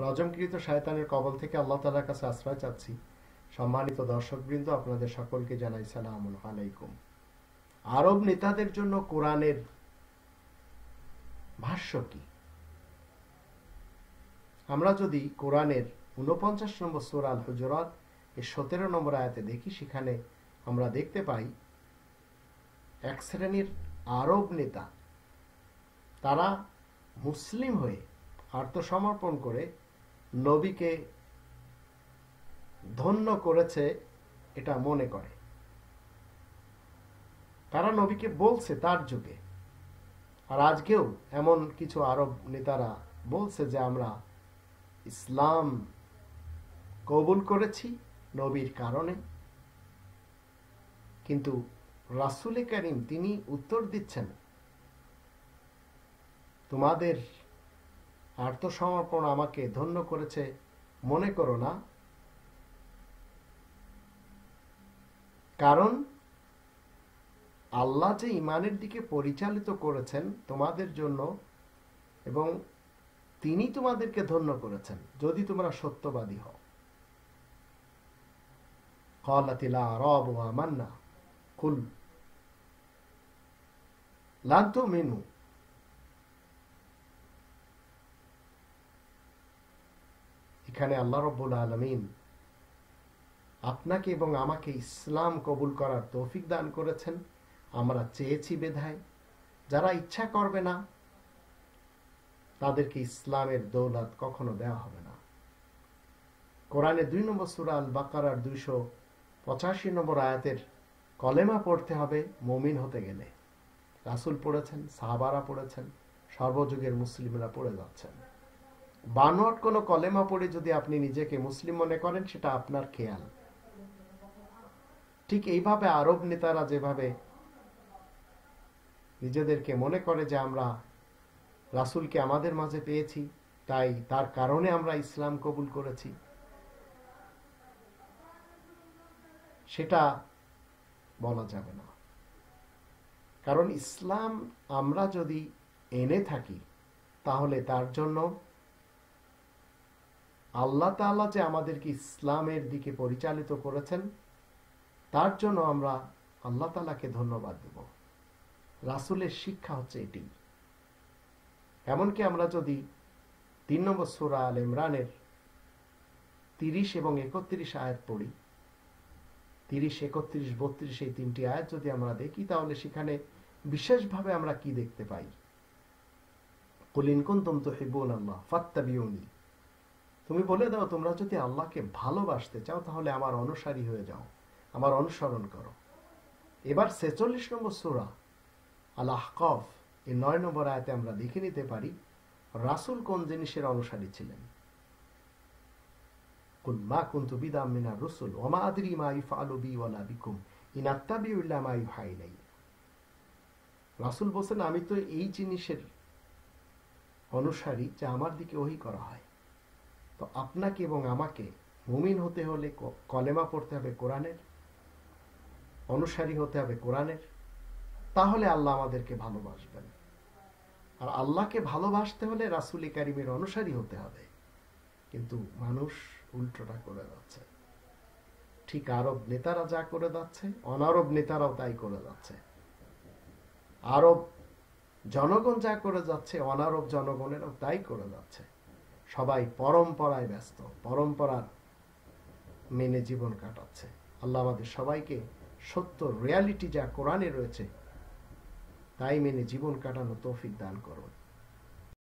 রজমকৃত শায়তানের কবল থেকে আল্লাহ তালার কাছে আশ্রয় চাচ্ছি। সম্মানিত দর্শকবৃন্দ, আপনাদের সকলকে জানাই সালাম আলাইকুম। আরব নেতাদের জন্য কোরআনের ভাষ্য কি? আমরা যদি কোরআনের উনপঞ্চাশ নম্বর সুরাল হুজরাত এর সতেরো নম্বর আয়াতে দেখি, সেখানে আমরা দেখতে পাই, এক শ্রেণির আরব নেতা, তারা মুসলিম হয়ে আত্মসমর্পণ করে নবীকে ধন্য করেছে এটা মনে করে। তারা নবীকে বলছে তার যুগে। আর আজকেও এমন কিছু আরব নেতারা বলছে যে, আমরা ইসলাম কবুল করেছি নবীর কারণে। কিন্তু রাসুলে করিম তিনি উত্তর দিচ্ছেন, তোমাদের আত্মসমর্পণ আমাকে ধন্য করেছে, মনে করো না। কারণ আল্লাহ যে ইমানের দিকে পরিচালিত করেছেন তোমাদের জন্য এবং তিনি তোমাদেরকে ধন্য করেছেন, যদি তোমরা সত্যবাদী হও। কলাতিলা রব আমান্না কুল লান্ত মেনু এখানে আল্লাহ রব্বুল আলমিন আপনাকে এবং আমাকে ইসলাম কবুল করার তৌফিক দান করেছেন। আমরা চেয়েছি বেধায়। যারা ইচ্ছা করবে না, তাদেরকে ইসলামের দৌলত কখনো দেওয়া হবে না। কোরআনে দুই নম্বর সুরা আল বাকার দুইশো পঁচাশি নম্বর আয়াতের কলেমা পড়তে হবে, মমিন হতে গেলে। রাসুল পড়েছেন, সাহাবারা পড়েছেন, সর্বযুগের মুসলিমরা পড়ে যাচ্ছেন। বানোয়াট কোনো কলেমা পড়ে যদি আপনি নিজেকে মুসলিম মনে করেন, সেটা আপনার খেয়াল। ঠিক এইভাবে আরব নেতারা যেভাবে নিজেদেরকে মনে করে যে আমরা রাসুলকে আমাদের মাঝে পেয়েছি, তাই তার কারণে আমরা ইসলাম কবুল করেছি। সেটা বলা যাবে না। কারণ ইসলাম আমরা যদি এনে থাকি, তাহলে তার জন্য আল্লাহ তাল্লাহ যে আমাদেরকে ইসলামের দিকে পরিচালিত করেছেন, তার জন্য আমরা আল্লাহ তালাকে ধন্যবাদ দেব। রাসুলের শিক্ষা হচ্ছে এটি। এমনকি আমরা যদি তিন নম্বর সুরা আল ইমরানের তিরিশ এবং একত্রিশ আয়াত পড়ি, তিরিশ, একত্রিশ, বত্রিশ এই তিনটি আয়াত যদি আমরা দেখি, তাহলে সেখানে বিশেষভাবে আমরা কি দেখতে পাই? কুলিন কুন্তম তো হেবুন আল্লাহ ফাত্তাবিউনি। তুমি বলে দাও, তোমরা যদি আল্লাহকে ভালোবাসতে চাও, তাহলে আমার অনুসারী হয়ে যাও, আমার অনুসরণ করো। এবার ছেচল্লিশ নম্বর সুরা আল্লাহ কফ এই নয় নম্বর আয়তে আমরা দেখে নিতে পারি, রাসুল কোন জিনিসের অনুসারী ছিলেন? কুল মা কুন্তু বিদাম মিনার রসুল ওমা আদরি মা ইফআলু বি ওয়ালা বিকুম, ইন আত্তাবিউল্লাহ মা ইউহাইলাই রাসুল বলছেন, আমি তো এই জিনিসের অনুসারী যা আমার দিকে ওহি করা হয়। তো আপনাকে এবং আমাকে মুমিন হতে হলে কলেমা পড়তে হবে কোরআনের, অনুসারী হতে হবে কোরআনের, তাহলে আল্লাহ আমাদেরকে ভালোবাসবেন। আর আল্লাহকে ভালোবাসতে হলে রাসুল কারিমের অনুসারী হতে হবে। কিন্তু মানুষ উল্টোটা করে যাচ্ছে। ঠিক আরব নেতারা যা করে যাচ্ছে, অনারব নেতারাও তাই করে যাচ্ছে। আরব জনগণ যা করে যাচ্ছে, অনারব জনগণেরাও তাই করে যাচ্ছে। সবাই পরম্পরায় ব্যস্ত, পরম্পরা মেনে জীবন কাটাচ্ছে। আল্লাহ আমাদের সবাইকে সত্য রিয়ালিটি যা কোরআনে রয়েছে, তাই মেনে জীবন কাটানো তৌফিক দান করুন।